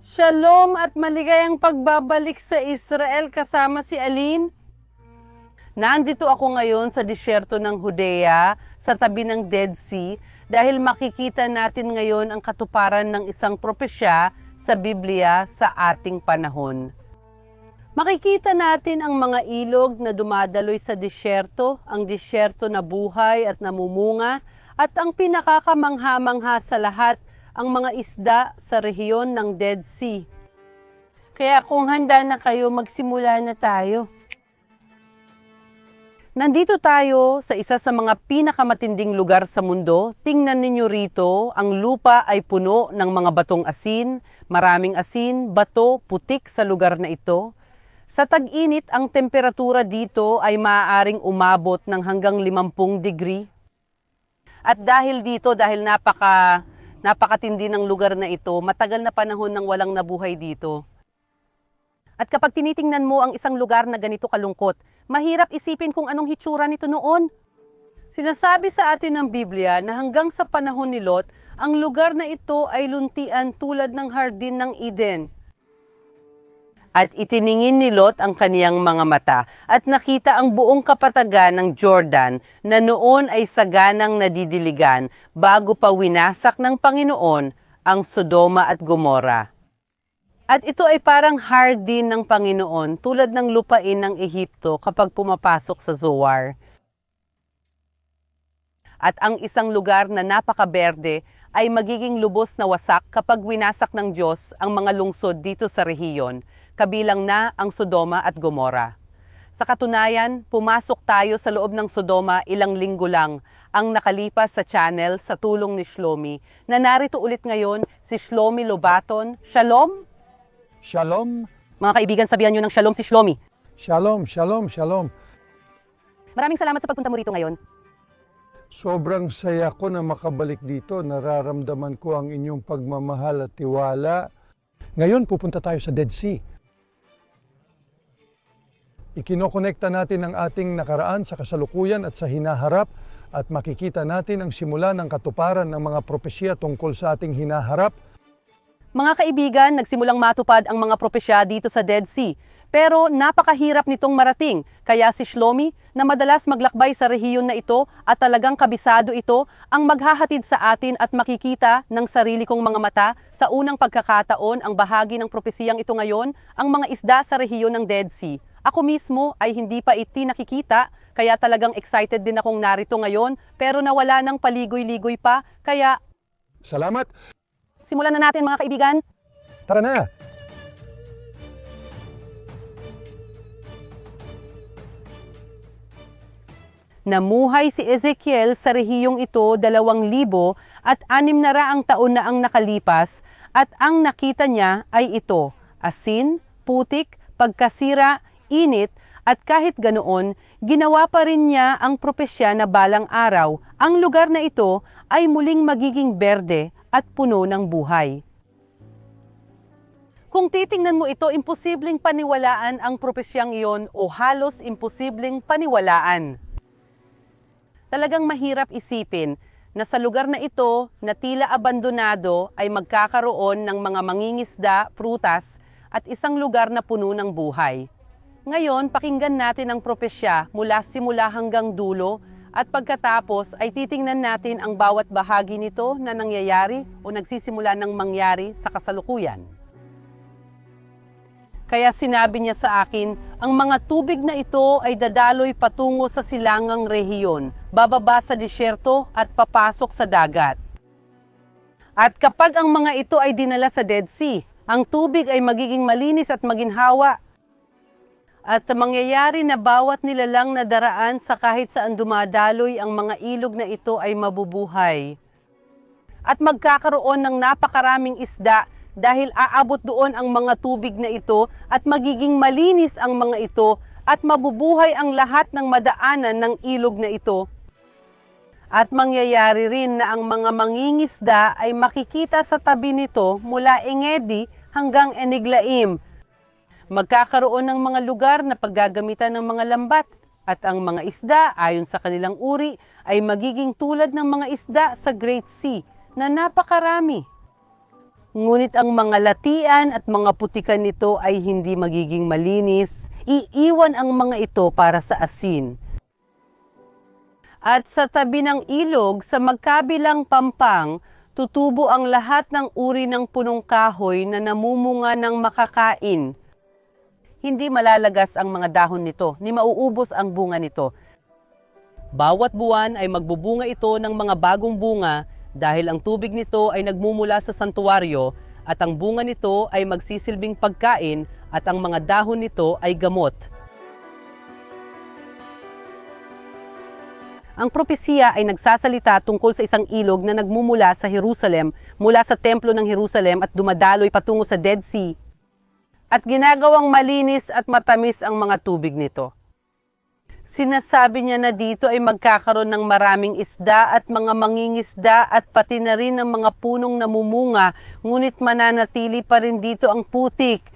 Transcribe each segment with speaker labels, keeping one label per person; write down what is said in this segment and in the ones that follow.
Speaker 1: Shalom at maligayang pagbabalik sa Israel kasama si Aline. Nandito ako ngayon sa disyerto ng Judea sa tabi ng Dead Sea dahil makikita natin ngayon ang katuparan ng isang propesya sa Biblia sa ating panahon. Makikita natin ang mga ilog na dumadaloy sa disyerto, ang disyerto na buhay at namumunga, at ang pinakakamangha-mangha sa lahat, ang mga isda sa rehiyon ng Dead Sea. Kaya kung handa na kayo, magsimula na tayo. Nandito tayo sa isa sa mga pinakamatinding lugar sa mundo. Tingnan ninyo rito, ang lupa ay puno ng mga batong asin, maraming asin, bato, putik sa lugar na ito. Sa tag-init, ang temperatura dito ay maaaring umabot ng hanggang 50 degree. At dahil dito, dahil napaka napakatindi ng lugar na ito, matagal na panahon nang walang nabuhay dito. At kapag tinitingnan mo ang isang lugar na ganito kalungkot, mahirap isipin kung anong hitsura nito noon. Sinasabi sa atin ng Biblia na hanggang sa panahon ni Lot, ang lugar na ito ay luntian tulad ng hardin ng Eden. At itiningin ni Lot ang kaniyang mga mata at nakita ang buong kapatagan ng Jordan na noon ay saganang nadidiligan bago pa winasak ng Panginoon ang Sodoma at Gomora. At ito ay parang hardin ng Panginoon tulad ng lupain ng Ehipto kapag pumapasok sa Zoar. At ang isang lugar na napakaberde ay magiging lubos na wasak kapag winasak ng Diyos ang mga lungsod dito sa rehiyon, kabilang na ang Sodoma at Gomora. Sa katunayan, pumasok tayo sa loob ng Sodoma ilang linggo lang ang nakalipas sa channel sa tulong ni Shlomi na narito ulit ngayon si Shlomi Lobaton. Shalom!
Speaker 2: Shalom,
Speaker 1: Mga kaibigan, sabihan nyo ng shalom si Shlomi.
Speaker 2: shalom, shalom, shalom.
Speaker 1: Maraming salamat sa pagpunta mo rito ngayon.
Speaker 2: Sobrang saya ko na makabalik dito. Nararamdaman ko ang inyong pagmamahal at tiwala. Ngayon, pupunta tayo sa Dead Sea. Ikinokonekta natin ang ating nakaraan sa kasalukuyan at sa hinaharap at makikita natin ang simula ng katuparan ng mga propesya tungkol sa ating hinaharap
Speaker 1: Mga kaibigan, nagsimulang matupad ang mga propesya dito sa Dead Sea. Pero napakahirap nitong marating. Kaya si Shlomi, na madalas maglakbay sa rehiyon na ito at talagang kabisado ito, ang maghahatid sa atin at makikita ng sarili kong mga mata sa unang pagkakataon ang bahagi ng propesiyang ito ngayon, ang mga isda sa rehiyon ng Dead Sea. Ako mismo ay hindi pa iti nakikita, kaya talagang excited din akong narito ngayon, pero nawala ng paligoy-ligoy pa, kaya
Speaker 2: Salamat!
Speaker 1: simulan na natin mga kaibigan.
Speaker 2: Tara na!
Speaker 1: Namuhay si Ezekiel sa rehiyong ito dalawang libo at anim na raang taon na ang nakalipas at ang nakita niya ay ito, asin, putik, pagkasira, init at kahit ganoon, ginawa pa rin niya ang propesya na balang araw. Ang lugar na ito ay muling magiging berde at puno ng buhay. Kung titingnan mo ito, imposibleng paniwalaan ang propesyang iyon o halos imposibleng paniwalaan. Talagang mahirap isipin na sa lugar na ito na tila abandonado ay magkakaroon ng mga mangingisda, prutas at isang lugar na puno ng buhay. Ngayon, pakinggan natin ang propesya mula simula hanggang dulo at pagkatapos ay titingnan natin ang bawat bahagi nito na nangyayari o nagsisimula ng mangyari sa kasalukuyan. Kaya sinabi niya sa akin, ang mga tubig na ito ay dadaloy patungo sa silangang rehiyon, bababa sa disyerto at papasok sa dagat. At kapag ang mga ito ay dinala sa Dead Sea, ang tubig ay magiging malinis at maginhawa. At mangyayari na bawat nilalang na daraan sa kahit saan dumadaloy ang mga ilog na ito ay mabubuhay. At magkakaroon ng napakaraming isda dahil aabot doon ang mga tubig na ito at magiging malinis ang mga ito at mabubuhay ang lahat ng madaanan ng ilog na ito. At mangyayari rin na ang mga mangingisda ay makikita sa tabi nito mula Engedi hanggang Eniglaim. Magkakaroon ng mga lugar na paggagamitan ng mga lambat at ang mga isda ayon sa kanilang uri ay magiging tulad ng mga isda sa Great Sea na napakarami. Ngunit ang mga latian at mga putikan nito ay hindi magiging malinis. Iiwan ang mga ito para sa asin. At sa tabi ng ilog, sa magkabilang pampang, tutubo ang lahat ng uri ng punong kahoy na namumunga ng makakain. Hindi malalagas ang mga dahon nito, ni mauubos ang bunga nito. Bawat buwan ay magbubunga ito ng mga bagong bunga dahil ang tubig nito ay nagmumula sa santuaryo at ang bunga nito ay magsisilbing pagkain at ang mga dahon nito ay gamot. Ang propesiya ay nagsasalita tungkol sa isang ilog na nagmumula sa Jerusalem mula sa templo ng Jerusalem at dumadaloy patungo sa Dead Sea at ginagawang malinis at matamis ang mga tubig nito. Sinasabi niya na dito ay magkakaroon ng maraming isda at mga mangingisda at pati na rin ng mga punong namumunga, ngunit mananatili pa rin dito ang putik.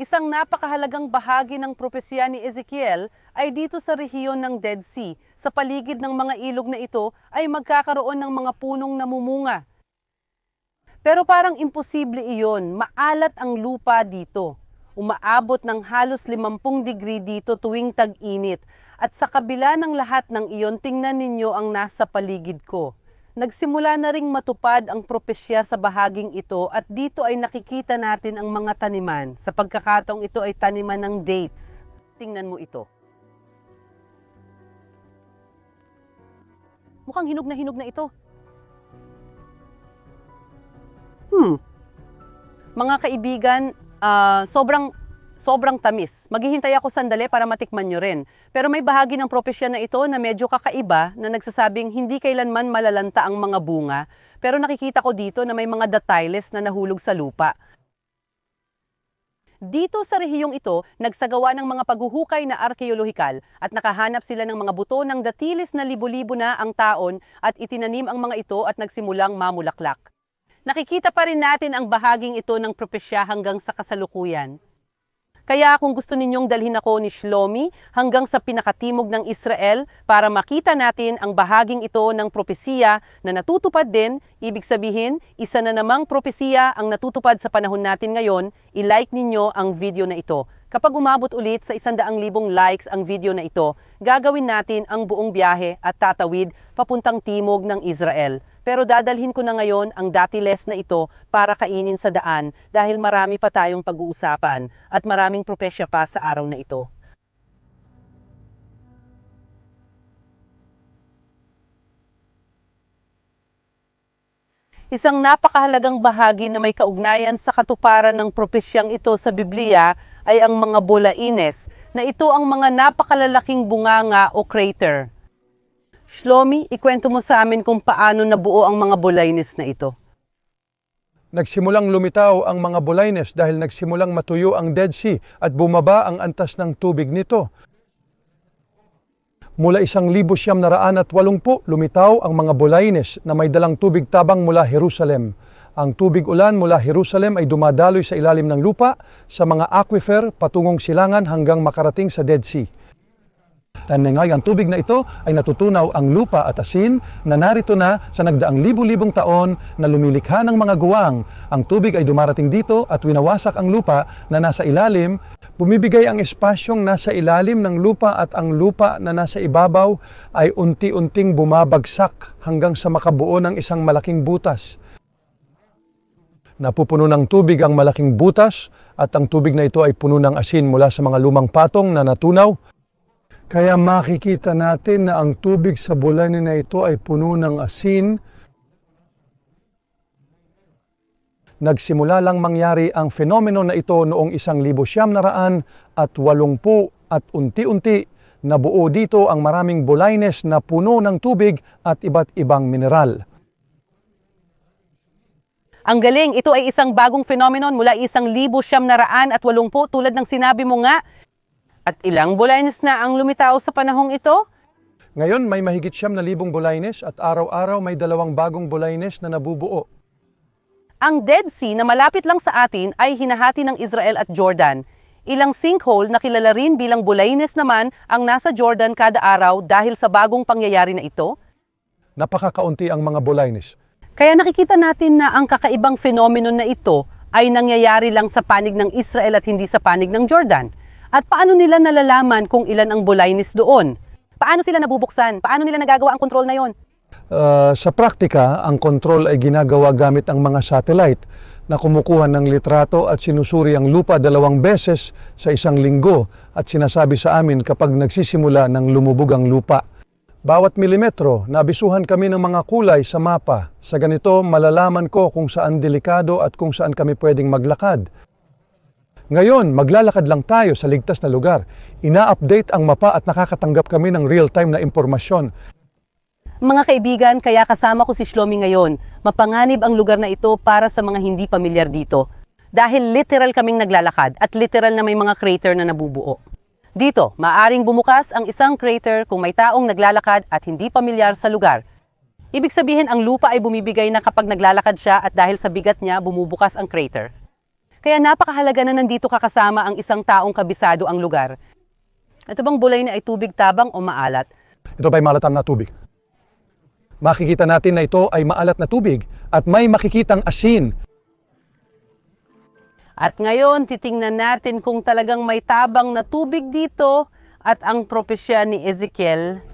Speaker 1: Isang napakahalagang bahagi ng propesya ni Ezekiel ay dito sa rehiyon ng Dead Sea. Sa paligid ng mga ilog na ito ay magkakaroon ng mga punong namumunga. Pero parang imposible iyon, maalat ang lupa dito umaabot ng halos 50 degree dito tuwing tag-init. At sa kabila ng lahat ng iyon, tingnan ninyo ang nasa paligid ko. Nagsimula na ring matupad ang propesya sa bahaging ito at dito ay nakikita natin ang mga taniman. Sa pagkakataong ito ay taniman ng dates. Tingnan mo ito. Mukhang hinog na hinog na ito. Hmm. Mga kaibigan, ah, sobrang sobrang tamis. Maghihintay ako sandali para matikman nyo rin. Pero may bahagi ng propesya na ito na medyo kakaiba na nagsasabing hindi kailanman malalanta ang mga bunga. Pero nakikita ko dito na may mga datiles na nahulog sa lupa. Dito sa rehiyong ito, nagsagawa ng mga paghuhukay na arkeolohikal at nakahanap sila ng mga buto ng datilis na libo-libo na ang taon at itinanim ang mga ito at nagsimulang mamulaklak. Nakikita pa rin natin ang bahaging ito ng propesya hanggang sa kasalukuyan. Kaya kung gusto ninyong dalhin ako ni Shlomi hanggang sa pinakatimog ng Israel para makita natin ang bahaging ito ng propesiya na natutupad din, ibig sabihin, isa na namang propesiya ang natutupad sa panahon natin ngayon, i-like ninyo ang video na ito. Kapag umabot ulit sa isandaang libong likes ang video na ito, gagawin natin ang buong biyahe at tatawid papuntang timog ng Israel. Pero dadalhin ko na ngayon ang datiles na ito para kainin sa daan dahil marami pa tayong pag-uusapan at maraming propesya pa sa araw na ito. Isang napakahalagang bahagi na may kaugnayan sa katuparan ng propesyang ito sa Biblia ay ang mga bulaines, na ito ang mga napakalalaking bunganga o crater. Shlomi, ikwento mo sa amin kung paano nabuo ang mga bulaines na ito.
Speaker 2: Nagsimulang lumitaw ang mga Bulaines dahil nagsimulang matuyo ang Dead Sea at bumaba ang antas ng tubig nito. Mula isang libo siyam na raan at walungpo, lumitaw ang mga Bulaines na may dalang tubig tabang mula Jerusalem. Ang tubig ulan mula Jerusalem ay dumadaloy sa ilalim ng lupa sa mga aquifer patungong silangan hanggang makarating sa Dead Sea. Tanda nga, ang tubig na ito ay natutunaw ang lupa at asin na narito na sa nagdaang libu-libong taon na lumilikha ng mga guwang. Ang tubig ay dumarating dito at winawasak ang lupa na nasa ilalim. Bumibigay ang espasyong nasa ilalim ng lupa at ang lupa na nasa ibabaw ay unti-unting bumabagsak hanggang sa makabuo ng isang malaking butas. Napupuno ng tubig ang malaking butas at ang tubig na ito ay puno ng asin mula sa mga lumang patong na natunaw kaya makikita natin na ang tubig sa bulanin na ito ay puno ng asin. Nagsimula lang mangyari ang fenomeno na ito noong isang libo siyam na raan at walungpu at unti-unti nabuo dito ang maraming bulaines na puno ng tubig at iba't ibang mineral.
Speaker 1: Ang galing, ito ay isang bagong phenomenon mula isang libo siyam na raan at walungpo tulad ng sinabi mo nga. At ilang bulaines na ang lumitaw sa panahong ito?
Speaker 2: Ngayon may mahigit siyam na libong bulaines at araw-araw may dalawang bagong bulaines na nabubuo.
Speaker 1: Ang Dead Sea na malapit lang sa atin ay hinahati ng Israel at Jordan. Ilang sinkhole na kilala rin bilang bulaines naman ang nasa Jordan kada araw dahil sa bagong pangyayari na ito.
Speaker 2: Napakakaunti ang mga bulaines.
Speaker 1: Kaya nakikita natin na ang kakaibang phenomenon na ito ay nangyayari lang sa panig ng Israel at hindi sa panig ng Jordan. At paano nila nalalaman kung ilan ang bulaynis doon? Paano sila nabubuksan? Paano nila nagagawa ang kontrol na yon?
Speaker 2: Uh, sa praktika, ang kontrol ay ginagawa gamit ang mga satellite na kumukuha ng litrato at sinusuri ang lupa dalawang beses sa isang linggo at sinasabi sa amin kapag nagsisimula ng lumubog ang lupa. Bawat milimetro, nabisuhan kami ng mga kulay sa mapa. Sa ganito, malalaman ko kung saan delikado at kung saan kami pwedeng maglakad. Ngayon, maglalakad lang tayo sa ligtas na lugar. Ina-update ang mapa at nakakatanggap kami ng real-time na impormasyon.
Speaker 1: Mga kaibigan, kaya kasama ko si Shlomi ngayon. Mapanganib ang lugar na ito para sa mga hindi pamilyar dito. Dahil literal kaming naglalakad at literal na may mga crater na nabubuo. Dito, maaring bumukas ang isang crater kung may taong naglalakad at hindi pamilyar sa lugar. Ibig sabihin ang lupa ay bumibigay na kapag naglalakad siya at dahil sa bigat niya, bumubukas ang crater. Kaya napakahalaga na nandito kakasama ang isang taong kabisado ang lugar. Ito bang bulay na ay tubig tabang o maalat?
Speaker 2: Ito ba'y malatan na tubig? Makikita natin na ito ay maalat na tubig at may makikitang asin.
Speaker 1: At ngayon, titingnan natin kung talagang may tabang na tubig dito at ang propesya ni Ezekiel.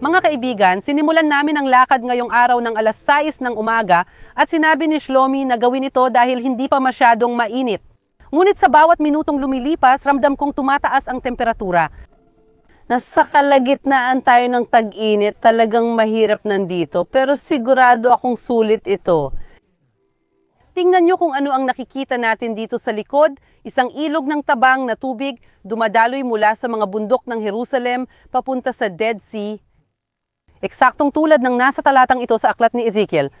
Speaker 1: Mga kaibigan, sinimulan namin ang lakad ngayong araw ng alas 6 ng umaga at sinabi ni Shlomi na gawin ito dahil hindi pa masyadong mainit. Ngunit sa bawat minutong lumilipas, ramdam kong tumataas ang temperatura. Nasa kalagitnaan tayo ng tag-init, talagang mahirap nandito, pero sigurado akong sulit ito. Tingnan nyo kung ano ang nakikita natin dito sa likod, isang ilog ng tabang na tubig dumadaloy mula sa mga bundok ng Jerusalem papunta sa Dead Sea. Eksaktong tulad ng nasa talatang ito sa aklat ni Ezekiel.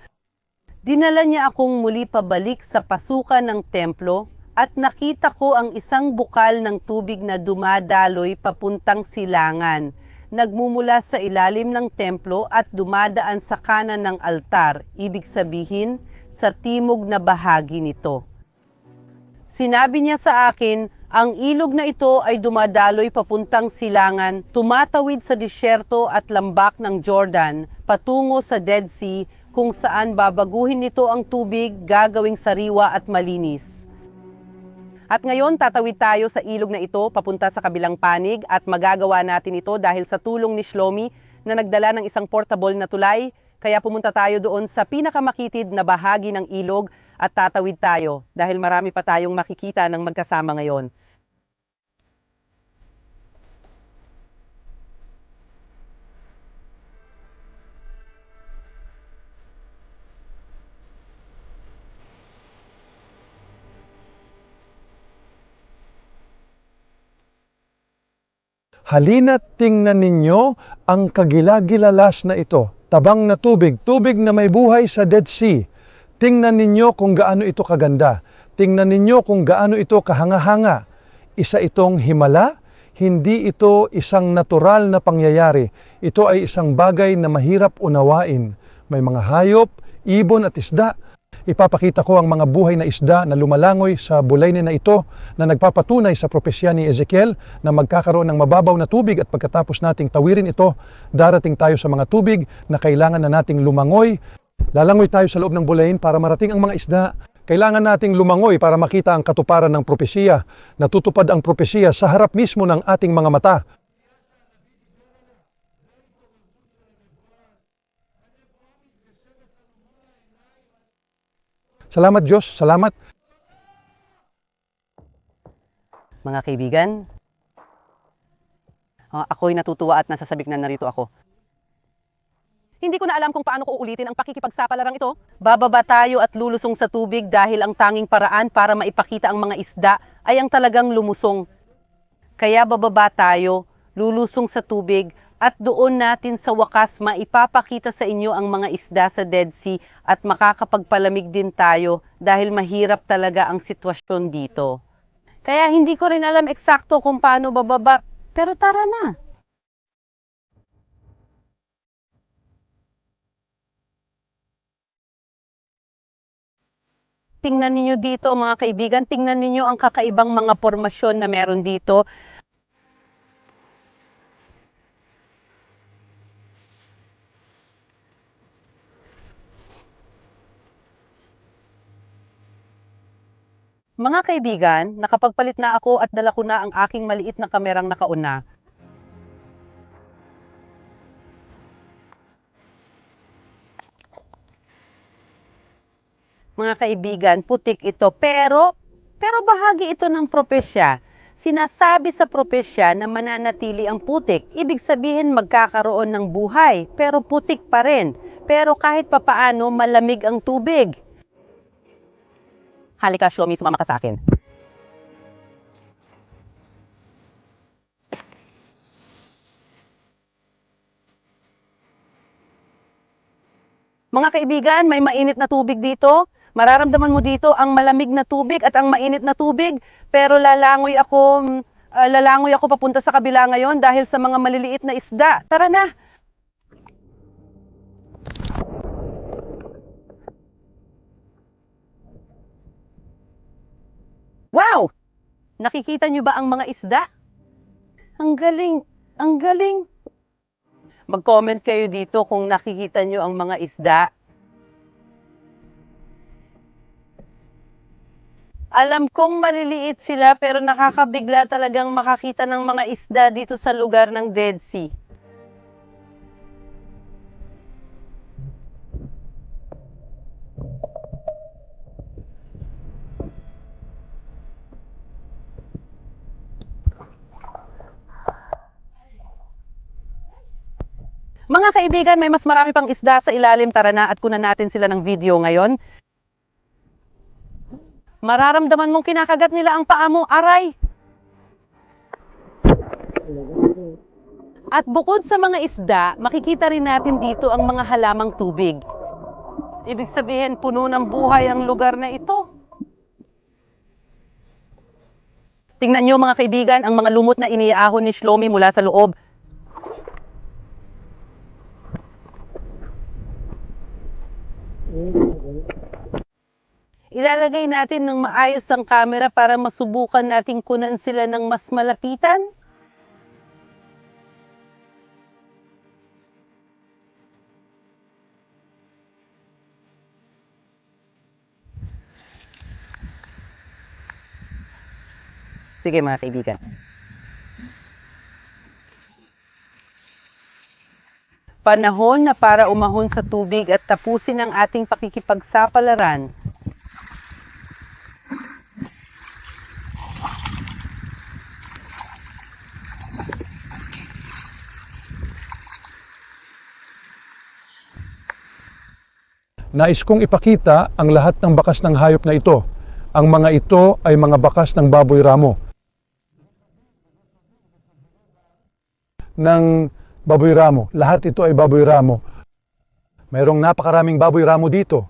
Speaker 1: Dinala niya akong muli pabalik sa pasukan ng templo at nakita ko ang isang bukal ng tubig na dumadaloy papuntang silangan. Nagmumula sa ilalim ng templo at dumadaan sa kanan ng altar, ibig sabihin sa timog na bahagi nito. Sinabi niya sa akin, ang ilog na ito ay dumadaloy papuntang silangan, tumatawid sa disyerto at lambak ng Jordan, patungo sa Dead Sea, kung saan babaguhin nito ang tubig, gagawing sariwa at malinis. At ngayon, tatawid tayo sa ilog na ito papunta sa kabilang panig at magagawa natin ito dahil sa tulong ni Shlomi na nagdala ng isang portable na tulay. Kaya pumunta tayo doon sa pinakamakitid na bahagi ng ilog at tatawid tayo dahil marami pa tayong makikita ng magkasama ngayon.
Speaker 2: Halina't tingnan ninyo ang kagilagilalas na ito. Tabang na tubig, tubig na may buhay sa Dead Sea. Tingnan ninyo kung gaano ito kaganda. Tingnan ninyo kung gaano ito kahanga-hanga. Isa itong himala, hindi ito isang natural na pangyayari. Ito ay isang bagay na mahirap unawain. May mga hayop, ibon at isda. Ipapakita ko ang mga buhay na isda na lumalangoy sa bulaynin na ito na nagpapatunay sa propesya ni Ezekiel na magkakaroon ng mababaw na tubig at pagkatapos nating tawirin ito, darating tayo sa mga tubig na kailangan na nating lumangoy. Lalangoy tayo sa loob ng bulayin para marating ang mga isda. Kailangan nating lumangoy para makita ang katuparan ng propesiya. Natutupad ang propesiya sa harap mismo ng ating mga mata. Salamat Diyos, salamat.
Speaker 1: Mga kaibigan, ah, ako'y natutuwa at nasasabik na narito ako. Hindi ko na alam kung paano ko uulitin ang pakikipagsapalaran ito. Bababa tayo at lulusong sa tubig dahil ang tanging paraan para maipakita ang mga isda ay ang talagang lumusong. Kaya bababa tayo, lulusong sa tubig at doon natin sa wakas maipapakita sa inyo ang mga isda sa Dead Sea at makakapagpalamig din tayo dahil mahirap talaga ang sitwasyon dito. Kaya hindi ko rin alam eksakto kung paano bababa, pero tara na. Tingnan ninyo dito mga kaibigan, tingnan ninyo ang kakaibang mga formasyon na meron dito. Mga kaibigan, nakapagpalit na ako at dala ko na ang aking maliit na kamerang nakauna. Mga kaibigan, putik ito pero pero bahagi ito ng propesya. Sinasabi sa propesya na mananatili ang putik, ibig sabihin magkakaroon ng buhay, pero putik pa rin. Pero kahit papaano, malamig ang tubig. Halika, Shomi, sumama ka sa akin. Mga kaibigan, may mainit na tubig dito. Mararamdaman mo dito ang malamig na tubig at ang mainit na tubig. Pero lalangoy ako, ah, lalangoy ako papunta sa kabila ngayon dahil sa mga maliliit na isda. Tara na! Wow! Nakikita niyo ba ang mga isda? Ang galing! Ang galing! Mag-comment kayo dito kung nakikita niyo ang mga isda. Alam kong maliliit sila pero nakakabigla talagang makakita ng mga isda dito sa lugar ng Dead Sea. Mga kaibigan, may mas marami pang isda sa ilalim. Tara na at kunan natin sila ng video ngayon. Mararamdaman mong kinakagat nila ang paa mo, aray! At bukod sa mga isda, makikita rin natin dito ang mga halamang tubig. Ibig sabihin, puno ng buhay ang lugar na ito. Tingnan nyo mga kaibigan, ang mga lumot na iniahon ni Shlomi mula sa loob. Ilalagay natin ng maayos ang camera para masubukan nating kunan sila ng mas malapitan. Sige mga kaibigan. Panahon na para umahon sa tubig at tapusin ang ating pakikipagsapalaran
Speaker 2: Nais kong ipakita ang lahat ng bakas ng hayop na ito. Ang mga ito ay mga bakas ng baboy ramo. Ng baboy ramo. Lahat ito ay baboy ramo. Mayroong napakaraming baboy ramo dito.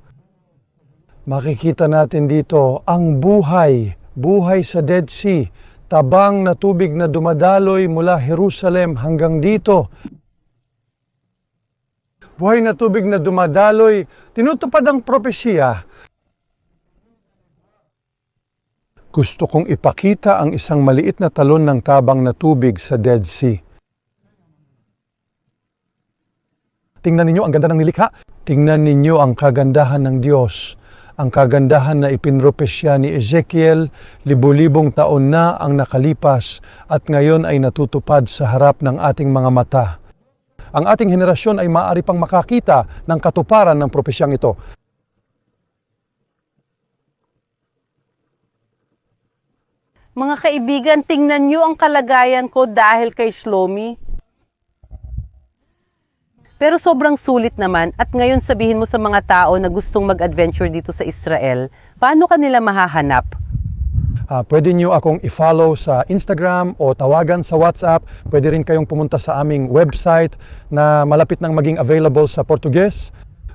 Speaker 2: Makikita natin dito ang buhay, buhay sa Dead Sea, tabang na tubig na dumadaloy mula Jerusalem hanggang dito. Buhay na tubig na dumadaloy, tinutupad ang propesya. Gusto kong ipakita ang isang maliit na talon ng tabang na tubig sa Dead Sea. Tingnan ninyo ang ganda ng nilikha. Tingnan ninyo ang kagandahan ng Diyos. Ang kagandahan na ipinropesya ni Ezekiel, libu-libong taon na ang nakalipas at ngayon ay natutupad sa harap ng ating mga mata ang ating henerasyon ay maaari pang makakita ng katuparan ng propesyang ito.
Speaker 1: Mga kaibigan, tingnan nyo ang kalagayan ko dahil kay Shlomi. Pero sobrang sulit naman at ngayon sabihin mo sa mga tao na gustong mag-adventure dito sa Israel, paano kanila mahahanap?
Speaker 2: Ah, pwede nyo akong i-follow sa Instagram o tawagan sa WhatsApp. Pwede rin kayong pumunta sa aming website na malapit nang maging available sa Portuguese.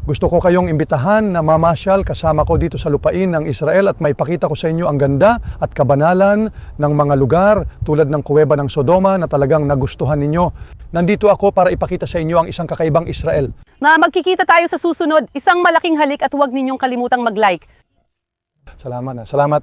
Speaker 2: Gusto ko kayong imbitahan na mamasyal kasama ko dito sa lupain ng Israel at maipakita ko sa inyo ang ganda at kabanalan ng mga lugar tulad ng kuweba ng Sodoma na talagang nagustuhan ninyo. Nandito ako para ipakita sa inyo ang isang kakaibang Israel.
Speaker 1: Na magkikita tayo sa susunod, isang malaking halik at huwag ninyong kalimutang mag-like.
Speaker 2: Salamat na. Salamat.